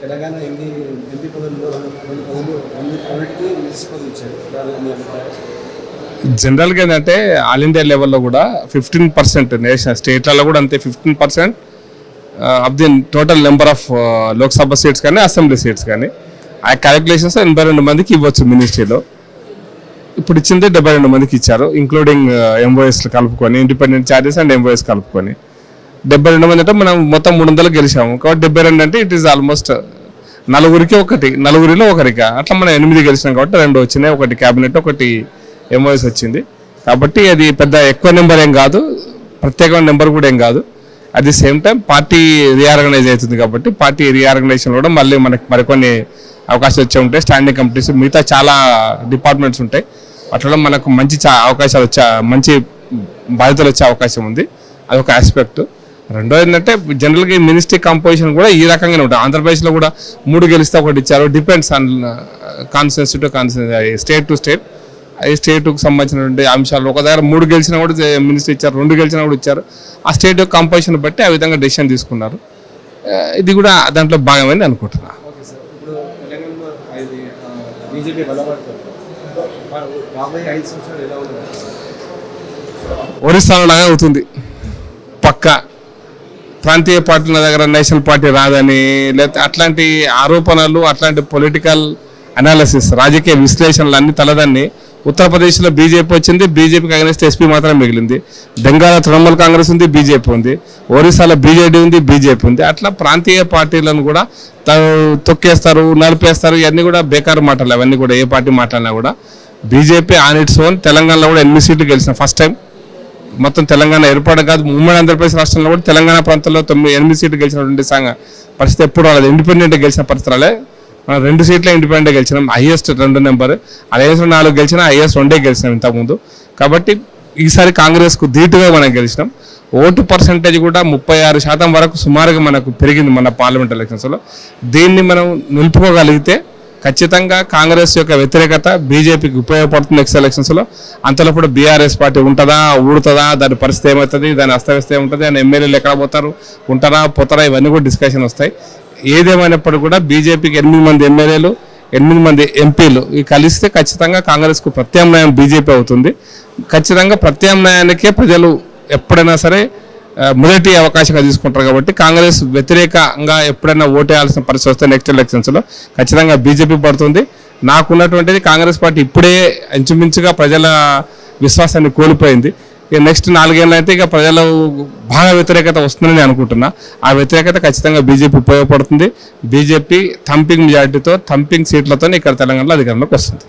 Telangana MP MP పదవుల్లో రెండు పదవులు పదవి ఇచ్చారు జనరల్గా ఏంటంటే ఆల్ ఇండియా లెవెల్లో కూడా ఫిఫ్టీన్ పర్సెంట్ నేషనల్ స్టేట్లలో కూడా అంతే fifteen percent of the total number of Lok Sabha seats కానీ అసెంబ్లీ సీట్స్ కానీ. ఆ క్యాలిక్యులేషన్స్ ఎనభై రెండు మందికి ఇవ్వచ్చు మినిస్ట్రీలో ఇప్పుడు ఇచ్చింది డెబ్బై రెండు మందికి ఇచ్చారు ఇంక్లూడింగ్ ఎంఓఎస్లు కలుపుకొని ఇండిపెండెంట్ ఛార్జెస్ అండ్ ఎంఓఎస్ కలుపుకొని. డెబ్బై రెండు మంది అంటే మనం మొత్తం మూడు వందలు గెలిచాము. కాబట్టి డెబ్బై రెండు అంటే ఇట్ ఈస్ ఆల్మోస్ట్ నలుగురికి ఒకటి నలుగురిలో ఒకరికి. అట్లా మనం ఎనిమిది గెలిచినాం కాబట్టి రెండు వచ్చినాయి. ఒకటి క్యాబినెట్ ఒకటి ఎంఓఎస్ వచ్చింది. కాబట్టి అది పెద్ద ఎక్కువ నెంబర్ ఏం కాదు. ప్రత్యేకమైన నెంబర్ కూడా ఏం కాదు. At the same time party reorganise అవుతుంది కాబట్టి పార్టీ రీఆర్గనైజేషన్ కూడా మళ్ళీ మనకి మరికొన్ని అవకాశాలు వచ్చే ఉంటాయి. స్టాండింగ్ కమిటీస్ మిగతా చాలా డిపార్ట్మెంట్స్ ఉంటాయి. అట్లా మనకు మంచి చా- అవకాశాలు వచ్చే మంచి బాధ్యతలు వచ్చే అవకాశం ఉంది. అదొక ఆస్పెక్ట్ రెండోది ఏంటంటే జనరల్గా ఈ మినిస్ట్రీ కంపోజిషన్ కూడా ఈ రకంగానే ఉంటుంది. ఆంధ్రప్రదేశ్లో కూడా మూడు గెలిస్తే ఒకటి ఇచ్చారు. Depends on constituency to constituency state to state అది స్టేట్కి సంబంధించినటువంటి అంశాలు. ఒక దగ్గర మూడు గెలిచినా కూడా మినిస్టర్ ఇచ్చారు. రెండు గెలిచినా కూడా ఇచ్చారు. ఆ స్టేట్ కంపోజిషన్ బట్టి ఆ విధంగా డెసిషన్ తీసుకున్నారు. ఆ, ఇది కూడా దాంట్లో భాగమైంది అనుకుంటున్నా. ఒరిస్సాలో లాగా అవుతుంది. పక్క. ప్రాంతీయ పార్టీల దగ్గర నేషనల్ పార్టీ రాదని లేకపోతే అట్లాంటి ఆరోపణలు అట్లాంటి పొలిటికల్ అనాలిసిస్ రాజకీయ విశ్లేషణలు అన్ని తలదాన్ని ఉత్తరప్రదేశ్లో బీజేపీ వచ్చింది బీజేపీకి అగనిస్ట్ ఎస్పీ మాత్రం మిగిలింది. బెంగాల్ తృణమూల్ కాంగ్రెస్ ఉంది బీజేపీ ఉంది. ఒరిస్సాలో బీజేడీ ఉంది బీజేపీ ఉంది. అట్లా ప్రాంతీయ పార్టీలను కూడా తొక్కేస్తారు నలిపేస్తారు ఇవన్నీ కూడా బేకారు మాటలు. అవన్నీ కూడా ఏ పార్టీ మాట్లాడినా కూడా బీజేపీ ఆన్ ఇట్స్ ఓన్ తెలంగాణలో కూడా ఎనిమిది సీట్లు గెలిచిన ఫస్ట్ టైం మొత్తం తెలంగాణ ఏర్పాటు కాదు. ఉమ్మడి ఆంధ్రప్రదేశ్ రాష్ట్రంలో కూడా తెలంగాణ ప్రాంతంలో తొమ్మిది ఎనిమిది సీట్లు గెలిచినటువంటి సంఘ పరిస్థితి ఎప్పుడు రాలేదు. ఇండిపెండెంట్ గెలిచిన పరిస్థితులే మనం రెండు సీట్లే ఇండిపెండెంట్ గెలిచినాం. హైయెస్ట్ రెండు నెంబర్ హైయెస్ట్ నాలుగు గెలిచినా హైయెస్ట్ రెండే గెలిచినాం ఇంతకుముందు. కాబట్టి ఈసారి కాంగ్రెస్కు ధీటుగా మనం గెలిచినాం. ఓటు పర్సంటేజ్ కూడా ముప్పై ఆరు శాతం వరకు సుమారుగా మనకు పెరిగింది మన పార్లమెంట్ ఎలక్షన్స్లో దీన్ని మనం నిలుపుకోగలిగితే ఖచ్చితంగా కాంగ్రెస్ యొక్క వ్యతిరేకత బీజేపీకి ఉపయోగపడుతుంది నెక్స్ట్ ఎలక్షన్స్లో అంతలోప్పుడు బీఆర్ఎస్ పార్టీ ఉంటుందా ఊడుతుందా దాని పరిస్థితి ఏమవుతుంది దాని అస్తవ్యస్త ఏముంటుంది దాని ఎమ్మెల్యేలు ఎక్కడ పోతారు ఉంటారా పోతారా ఇవన్నీ కూడా డిస్కషన్ వస్తాయి. ఏదేమైనప్పుడు కూడా బీజేపీకి ఎనిమిది మంది ఎమ్మెల్యేలు ఎనిమిది మంది ఎంపీలు ఇవి కలిస్తే ఖచ్చితంగా కాంగ్రెస్కు ప్రత్యామ్నాయం బీజేపీ అవుతుంది. ఖచ్చితంగా ప్రత్యామ్నాయానికే ప్రజలు ఎప్పుడైనా సరే మొదటి అవకాశంగా తీసుకుంటారు కాబట్టి కాంగ్రెస్ వ్యతిరేకంగా ఎప్పుడైనా ఓటేయాల్సిన పరిస్థితి వస్తే నెక్స్ట్ ఎలక్షన్స్లో ఖచ్చితంగా బీజేపీ పడుతుంది. నాకున్నటువంటిది కాంగ్రెస్ పార్టీ ఇప్పుడే ఇంచుమించుగా ప్రజల విశ్వాసాన్ని కోల్పోయింది. ఇక నెక్స్ట్ నాలుగేళ్ళు అయితే ఇక ప్రజలు బాగా వ్యతిరేకత వస్తుందని నేను అనుకుంటున్నా. ఆ వ్యతిరేకత ఖచ్చితంగా బీజేపీ ఉపయోగపడుతుంది. బీజేపీ థంపింగ్ మెజార్టీతో థంపింగ్ సీట్లతో ఇక్కడ తెలంగాణలో అధికారంలోకి వస్తుంది.